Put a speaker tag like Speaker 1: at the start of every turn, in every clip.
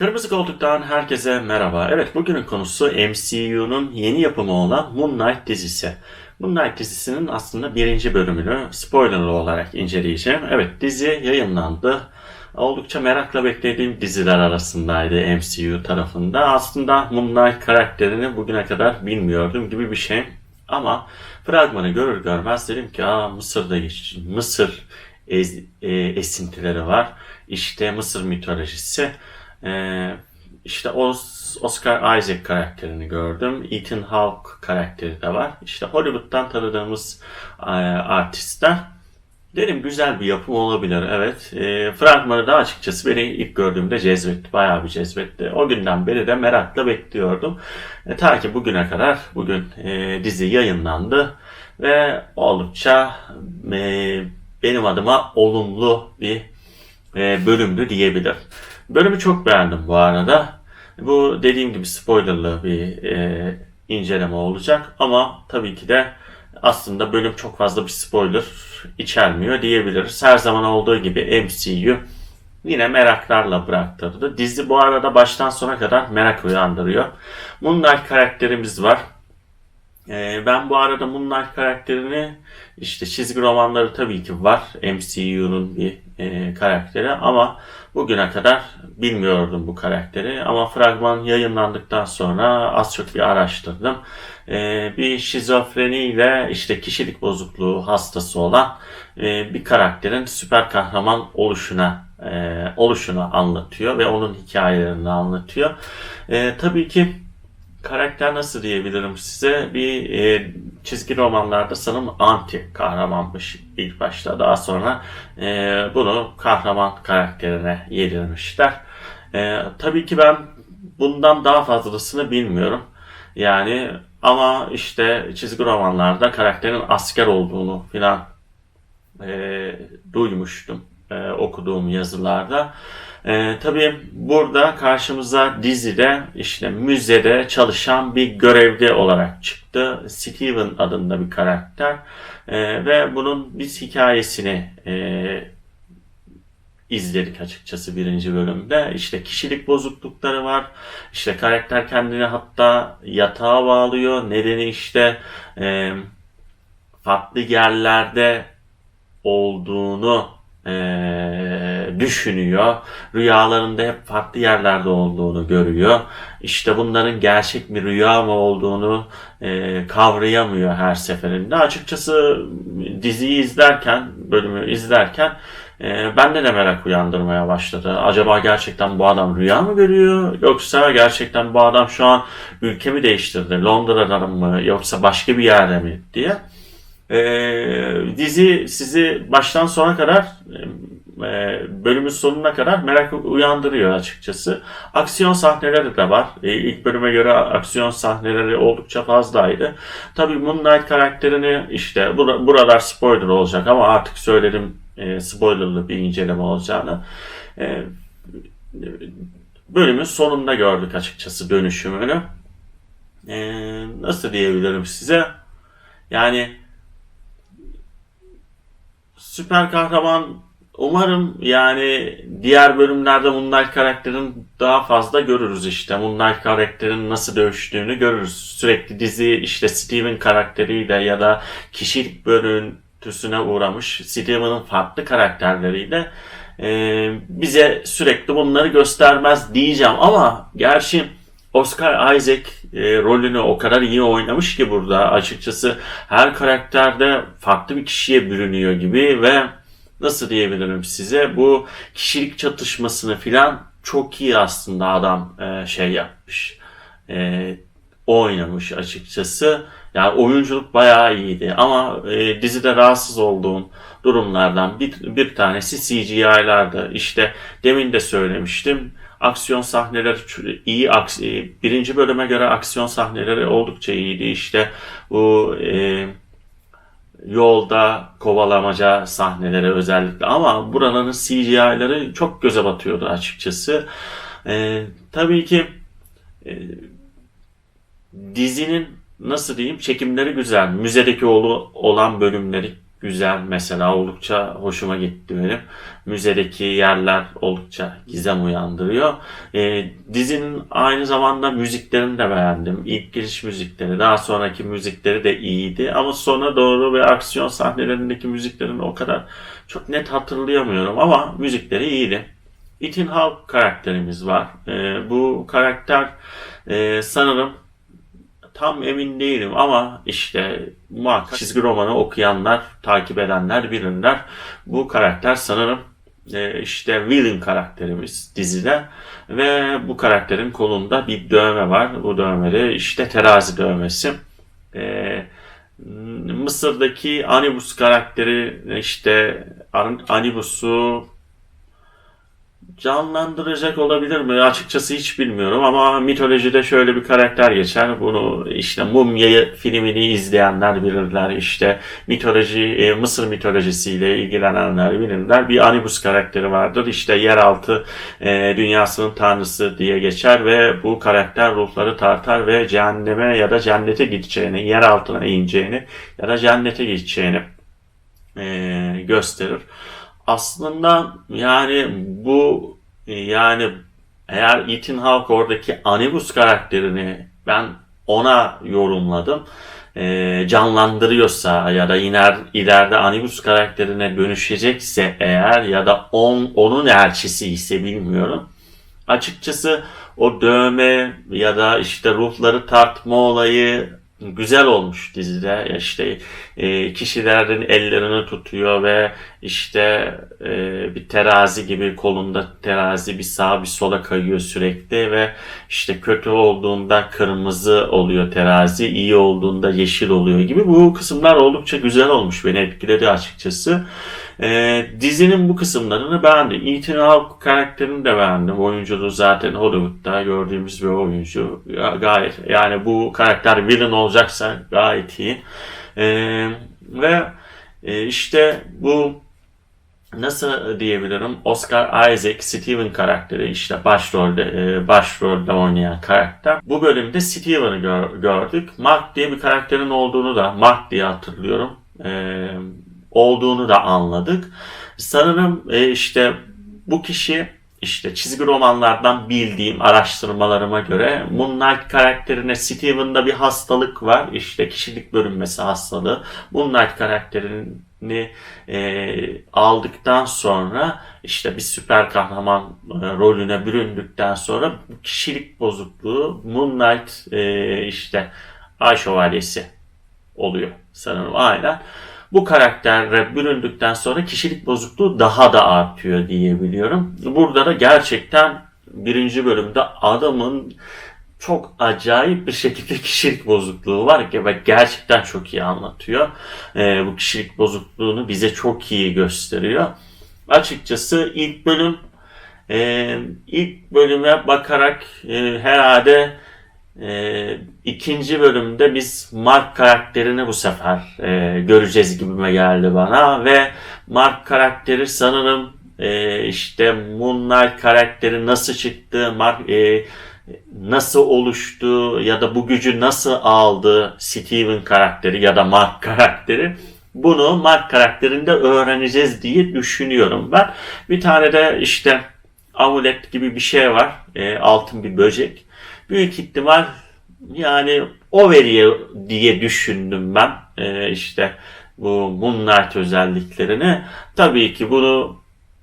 Speaker 1: Kırmızı Koltuk'tan herkese merhaba. Evet bugünün konusu MCU'nun yeni yapımı olan Moon Knight dizisi. Moon Knight dizisinin aslında birinci bölümünü spoilerlı olarak inceleyeceğim. Evet dizi yayınlandı. Oldukça merakla beklediğim diziler arasındaydı MCU tarafında. Aslında Moon Knight karakterini bugüne kadar bilmiyordum gibi bir şey. Ama fragmanı görür görmez dedim ki Aa, Mısır'da geç, Mısır ez- e, esintileri var. İşte Mısır mitolojisi. Ee, işte Os- Oscar Isaac karakterini gördüm. Ethan Hawke karakteri de var. İşte Hollywood'dan tanıdığımız e, artistler. Dedim güzel bir yapım olabilir. Evet. E, fragmanı da açıkçası beni ilk gördüğümde cezbetti. Bayağı bir cezbetti. O günden beri de merakla bekliyordum. E, ta ki bugüne kadar bugün e, dizi yayınlandı. Ve oldukça e, benim adıma olumlu bir e, bölümdü diyebilirim. Bölümü çok beğendim bu arada. Bu dediğim gibi spoilerlı bir e, inceleme olacak ama tabii ki de aslında bölüm çok fazla bir spoiler içermiyor diyebiliriz. Her zaman olduğu gibi MCU yine meraklarla bıraktırdı. Dizi bu arada baştan sona kadar merak uyandırıyor. Moon Knight karakterimiz var. Ee, ben bu arada Moon Knight karakterini işte çizgi romanları tabii ki var. MCU'nun bir e, karakteri ama bugüne kadar bilmiyordum bu karakteri. Ama fragman yayınlandıktan sonra az çok bir araştırdım. Ee, bir şizofreniyle işte kişilik bozukluğu hastası olan e, bir karakterin süper kahraman oluşuna e, oluşunu anlatıyor ve onun hikayelerini anlatıyor. E, tabii ki karakter nasıl diyebilirim size? Bir e, çizgi romanlarda sanırım anti kahramanmış ilk başta. Daha sonra e, bunu kahraman karakterine yedirmişler. E, tabii ki ben bundan daha fazlasını bilmiyorum. Yani ama işte çizgi romanlarda karakterin asker olduğunu filan e, duymuştum e, okuduğum yazılarda. E, tabii burada karşımıza dizide işte müzede çalışan bir görevli olarak çıktı. Steven adında bir karakter E, ve bunun biz hikayesini e, izledik açıkçası birinci bölümde. İşte kişilik bozuklukları var. İşte karakter kendini hatta yatağa bağlıyor. Nedeni işte e, farklı yerlerde olduğunu e, düşünüyor. Rüyalarında hep farklı yerlerde olduğunu görüyor. İşte bunların gerçek bir rüya mı olduğunu e, kavrayamıyor her seferinde. Açıkçası diziyi izlerken, bölümü izlerken e, bende de merak uyandırmaya başladı. Acaba gerçekten bu adam rüya mı görüyor? Yoksa gerçekten bu adam şu an ülkemi değiştirdi. Londra'da mı yoksa başka bir yerde mi diye. Ee, dizi sizi baştan sona kadar e, bölümün sonuna kadar merak uyandırıyor açıkçası. Aksiyon sahneleri de var. E, ilk bölüme göre aksiyon sahneleri oldukça fazlaydı. Tabii Moon Knight karakterini işte bur- buralar spoiler olacak ama artık söyledim e, spoilerlı bir inceleme olacağını. E, bölümün sonunda gördük açıkçası dönüşümünü. E, nasıl diyebilirim size? Yani süper kahraman umarım yani diğer bölümlerde Moon Knight karakterin daha fazla görürüz işte. Moon Knight karakterin nasıl dövüştüğünü görürüz. Sürekli dizi işte Steven karakteriyle ya da kişilik bölüntüsüne uğramış Steven'ın farklı karakterleriyle e, bize sürekli bunları göstermez diyeceğim ama gerçi Oscar Isaac e, rolünü o kadar iyi oynamış ki burada açıkçası her karakterde farklı bir kişiye bürünüyor gibi ve nasıl diyebilirim size bu kişilik çatışmasını filan çok iyi aslında adam e, şey yapmış. E, oynamış açıkçası. Yani oyunculuk bayağı iyiydi ama e, dizide rahatsız olduğum durumlardan bir, bir tanesi CGI'lardı. İşte demin de söylemiştim aksiyon sahneleri iyi e, birinci bölüme göre aksiyon sahneleri oldukça iyiydi. İşte bu e, yolda kovalamaca sahneleri özellikle. Ama buranın CGI'ları çok göze batıyordu açıkçası. E, tabii ki e, dizinin nasıl diyeyim çekimleri güzel. Müzedeki olan bölümleri güzel mesela oldukça hoşuma gitti benim. Müzedeki yerler oldukça gizem uyandırıyor. E, dizinin aynı zamanda müziklerini de beğendim. İlk giriş müzikleri, daha sonraki müzikleri de iyiydi. Ama sona doğru ve aksiyon sahnelerindeki müziklerini o kadar çok net hatırlayamıyorum. Ama müzikleri iyiydi. Ethan Hawke karakterimiz var. E, bu karakter e, sanırım tam emin değilim ama işte muhakkak çizgi romanı okuyanlar, takip edenler bilirler. Bu karakter sanırım e, işte villain karakterimiz dizide ve bu karakterin kolunda bir dövme var. Bu dövme de işte terazi dövmesi. E, Mısır'daki Anibus karakteri işte Anibus'u canlandıracak olabilir mi? Açıkçası hiç bilmiyorum ama mitolojide şöyle bir karakter geçer. Bunu işte Mumya filmini izleyenler bilirler. İşte mitoloji, e, Mısır mitolojisiyle ilgilenenler bilirler. Bir Anubis karakteri vardır. İşte yeraltı e, dünyasının tanrısı diye geçer ve bu karakter ruhları tartar ve cehenneme ya da cennete gideceğini, yer altına ineceğini ya da cennete gideceğini e, gösterir aslında yani bu yani eğer Ethan Hawke oradaki Anibus karakterini ben ona yorumladım. E, canlandırıyorsa ya da iner, ileride Anibus karakterine dönüşecekse eğer ya da on, onun elçisi ise bilmiyorum. Açıkçası o dövme ya da işte ruhları tartma olayı güzel olmuş dizide. İşte e, kişilerin ellerini tutuyor ve işte e, bir terazi gibi kolunda terazi bir sağa bir sola kayıyor sürekli ve işte kötü olduğunda kırmızı oluyor terazi, iyi olduğunda yeşil oluyor gibi. Bu kısımlar oldukça güzel olmuş. Beni etkiledi açıkçası. E, dizinin bu kısımlarını beğendim. Ethan Hawke karakterini de beğendim. Oyunculuğu zaten Hollywood'da gördüğümüz bir oyuncu. Gayet yani bu karakter villain olacaksa gayet iyi. E, ve e, işte bu nasıl diyebilirim Oscar Isaac Steven karakteri işte başrolde e, başrolde oynayan karakter. Bu bölümde Steven'ı gör, gördük. Mark diye bir karakterin olduğunu da Mark diye hatırlıyorum. E, olduğunu da anladık. Sanırım e, işte bu kişi işte çizgi romanlardan bildiğim araştırmalarıma göre Moonlight karakterine Steven'da bir hastalık var. İşte kişilik bölünmesi hastalığı. Moonlight karakterini e, aldıktan sonra işte bir süper kahraman e, rolüne büründükten sonra kişilik bozukluğu Moonlight e, işte Ay Şövalyesi oluyor sanırım aynen bu karakterle büründükten sonra kişilik bozukluğu daha da artıyor diyebiliyorum. Burada da gerçekten birinci bölümde adamın çok acayip bir şekilde kişilik bozukluğu var ki ve gerçekten çok iyi anlatıyor. E, bu kişilik bozukluğunu bize çok iyi gösteriyor. Açıkçası ilk bölüm e, ilk bölüme bakarak e, herhalde e, ikinci bölümde biz Mark karakterini bu sefer e, göreceğiz gibime geldi bana ve Mark karakteri sanırım e, işte Moonlight karakteri nasıl çıktı, Mark e, nasıl oluştu ya da bu gücü nasıl aldı Steven karakteri ya da Mark karakteri bunu Mark karakterinde öğreneceğiz diye düşünüyorum ben. Bir tane de işte amulet gibi bir şey var. E, altın bir böcek büyük ihtimal yani o veriyor diye düşündüm ben ee, işte bu Moonlight özelliklerini. Tabii ki bunu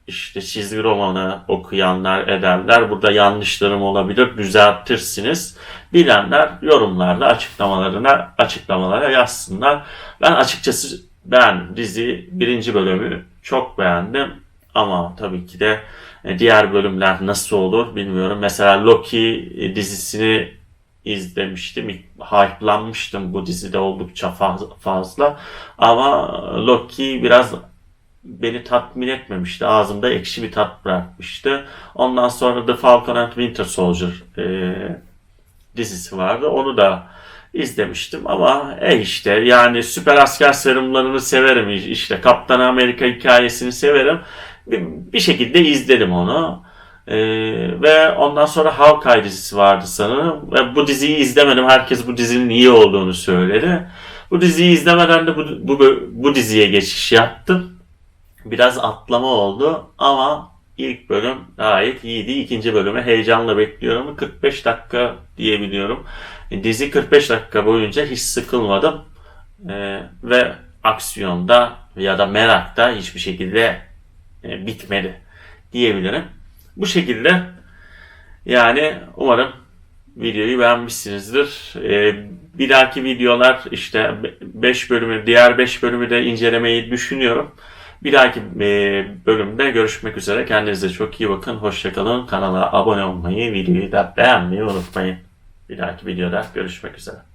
Speaker 1: işte çizgi romanı okuyanlar ederler. Burada yanlışlarım olabilir. Düzeltirsiniz. Bilenler yorumlarda açıklamalarına açıklamalara yazsınlar. Ben açıkçası ben dizi birinci bölümü çok beğendim. Ama tabii ki de e, diğer bölümler nasıl olur bilmiyorum. Mesela Loki e, dizisini izlemiştim. Hype'lanmıştım bu dizide oldukça fazla. Ama Loki biraz beni tatmin etmemişti. Ağzımda ekşi bir tat bırakmıştı. Ondan sonra The Falcon and Winter Soldier e, dizisi vardı. Onu da izlemiştim ama e işte yani süper asker serumlarını severim işte Kaptan Amerika hikayesini severim bir şekilde izledim onu. Ee, ve ondan sonra Hawkeye dizisi vardı sanırım. Ve bu diziyi izlemedim. Herkes bu dizinin iyi olduğunu söyledi. Bu diziyi izlemeden de bu, bu, bu diziye geçiş yaptım. Biraz atlama oldu ama ilk bölüm gayet iyiydi. İkinci bölümü heyecanla bekliyorum. 45 dakika diyebiliyorum. E, Dizi 45 dakika boyunca hiç sıkılmadım. E, ve aksiyonda ya da merakta hiçbir şekilde e, bitmedi diyebilirim. Bu şekilde yani umarım videoyu beğenmişsinizdir. E, bir dahaki videolar işte 5 bölümü, diğer 5 bölümü de incelemeyi düşünüyorum. Bir dahaki e, bölümde görüşmek üzere. Kendinize çok iyi bakın. Hoşçakalın. Kanala abone olmayı, videoyu da beğenmeyi unutmayın. Bir dahaki videoda görüşmek üzere.